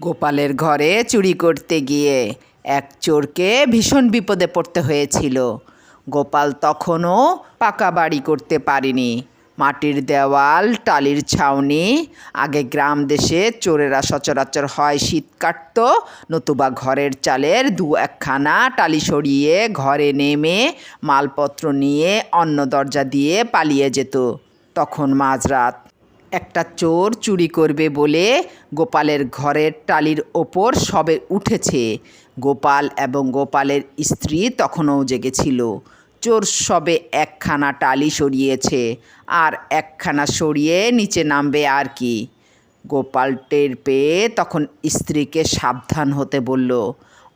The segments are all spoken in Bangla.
গোপালের ঘরে চুরি করতে গিয়ে এক চোরকে ভীষণ বিপদে পড়তে হয়েছিল। গোপাল তখনও পাকা বাড়ি করতে পারেনি। মাটির দেওয়াল, টালির ছাউনি, আগে গ্রাম দেশে চোরেরা সচরাচর হয় শীত কাটত, নতুবা ঘরের চালের দু একখানা টালি সরিয়ে ঘরে নেমে মালপত্র নিয়ে অন্য দরজা দিয়ে পালিয়ে যেত। তখন মাঝরাত একটা চোর চুরি করবে বলে গোপালের ঘরের টালির ওপর সবে উঠেছে। গোপাল এবং গোপালের স্ত্রী তখনও জেগেছিল। চোর সবে একখানা টালি সরিয়েছে আর একখানা সরিয়ে নিচে নামবে আর কি। গোপাল টের পেয়ে তখন স্ত্রীকে সাবধান হতে বলল,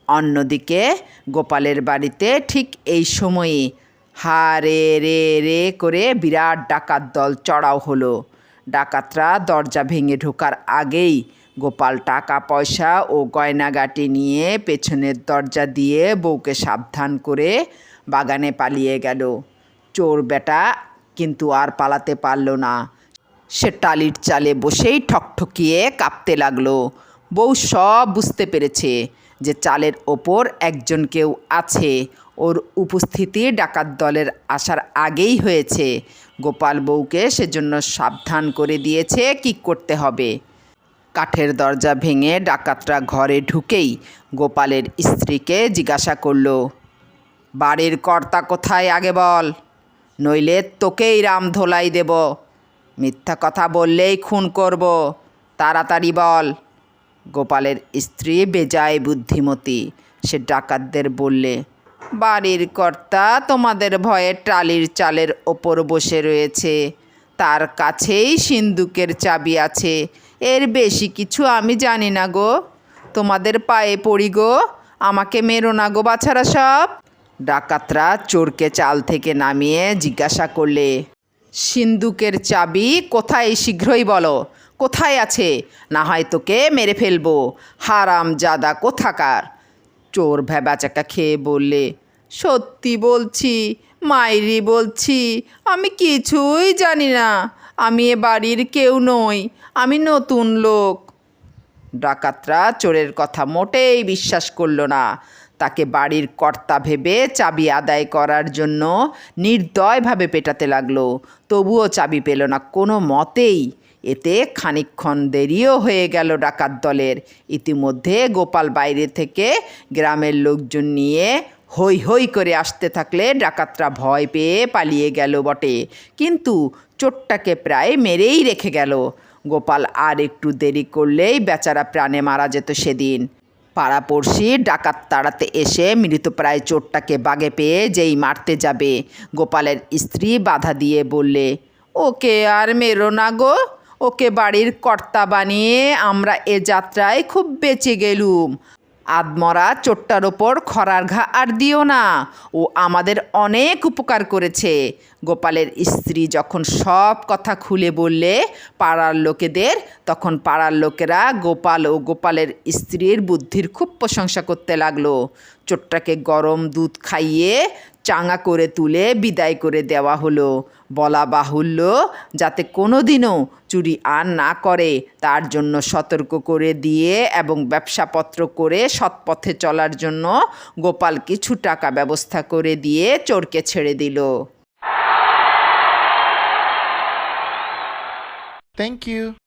অন্যদিকে গোপালের বাড়িতে ঠিক এই সময়ে হা রে রে রে করে বিরাট ডাকাত দল চড়াও হলো। ডাকাতরা দরজা ভেঙে ঢোকার আগেই গোপাল টাকা, পয়সা ও গয়নাগাটি নিয়ে পেছনের দরজা দিয়ে বউকে সাবধান করে বাগানে পালিয়ে গেল। চোর বেটা কিন্তু আর পালাতে পারল না। সে টালির চালে বসেই ঠকঠকিয়ে কাঁপতে লাগল। বউ সব বুঝতে পেরেছে যে চালের ওপর একজন কেউ আছে। ওর উপস্থিতি ডাকাত দলের আসার আগেই হয়েছে। গোপাল বউকে সেজন্য সাবধান করে দিয়েছে, কি করতে হবে? কাঠের দরজা ভেঙে ডাকাতরা ঘরে ঢুকেই গোপালের স্ত্রীকে জিজ্ঞাসা করল, বাড়ির কর্তা কোথায় আগে বল? নইলে তোকেই রাম ধোলাই দেব। মিথ্যা কথা বললেই খুন করব। তাড়াতাড়ি বল। গোপালের স্ত্রী বেজায় বুদ্ধিমতী, সে ডাকাতদের বললে বাড়ির কর্তা তোমাদের ভয়ে টালির চালের ওপর বসে রয়েছে। তার কাছেই সিন্দুকের চাবি আছে। এর বেশি কিছু আমি জানি না গো। তোমাদের পায়ে পড়ি গো। আমাকে মেরো না গো বাছারা সব। ডাকাতরা চোরকে চাল থেকে নামিয়ে জিজ্ঞাসা করলে, সিন্দুকের চাবি কোথায়? শীঘ্রই বলো। কোথায় আছে? না হয় তোকে মেরে ফেলব। হারাম জাদা কোথাকার? চোর ভেবাচাকা খেয়ে বললে সত্যি বলছি, মাইরি বলছি, আমি কিছুই জানি না, আমি এ বাড়ির কেউ নই, আমি নতুন লোক। ডাকাতরা চোরের কথা মোটেই বিশ্বাস করল না। তাকে বাড়ির কর্তা ভেবে চাবি আদায় করার জন্য নির্দয়ভাবে পেটাতে লাগল, তবুও চাবি পেল না কোনো মতেই। এতে খানিকক্ষণ দেরিও হয়ে গেল ডাকাত দলের। ইতিমধ্যে গোপাল বাইরে থেকে গ্রামের লোকজন নিয়ে হই হই করে আসতে থাকলে ডাকাতরা ভয় পেয়ে পালিয়ে গেল বটে। কিন্তু চোরটাকে প্রায় মেরেই রেখে গেল। গোপাল আর একটু দেরি করলেই বেচারা প্রাণে মারা যেত সেদিন। পাড়াপড়শি ডাকাত তাড়াতে এসে মৃতপ্রায় চোরটাকে বাগে পেয়ে যেই মারতে যাবে। গোপালের স্ত্রী বাধা দিয়ে বললে, ওকে আর মেরো না গো। ওকে বাড়ির কর্তা বানিয়ে আমরা এ যাত্রায় খুব বেঁচে গেলুম। আদমরা চোট্টার ওপর খরার ঘা আর দিও না। ও আমাদের অনেক উপকার করেছে। গোপালের স্ত্রী যখন সব কথা খুলে বললে পাড়ার লোকেদের, তখন পাড়ার লোকেরা গোপাল ও গোপালের স্ত্রীর বুদ্ধির খুব প্রশংসা করতে লাগল। চোরটাকে গরম দুধ খাইয়ে চাঙা করে তুলে বিদায় করে দেওয়া হলো বলা বাহুল্য যাতে কোনো দিনও চুরি আর না করে, তার জন্য সতর্ক করে দিয়ে এবং ব্যবসাপত্র করে সৎপথে চলার জন্য গোপাল কিছু টাকা ব্যবস্থা করে দিয়ে চোরকে ছেড়ে দিল থ্যাংক you.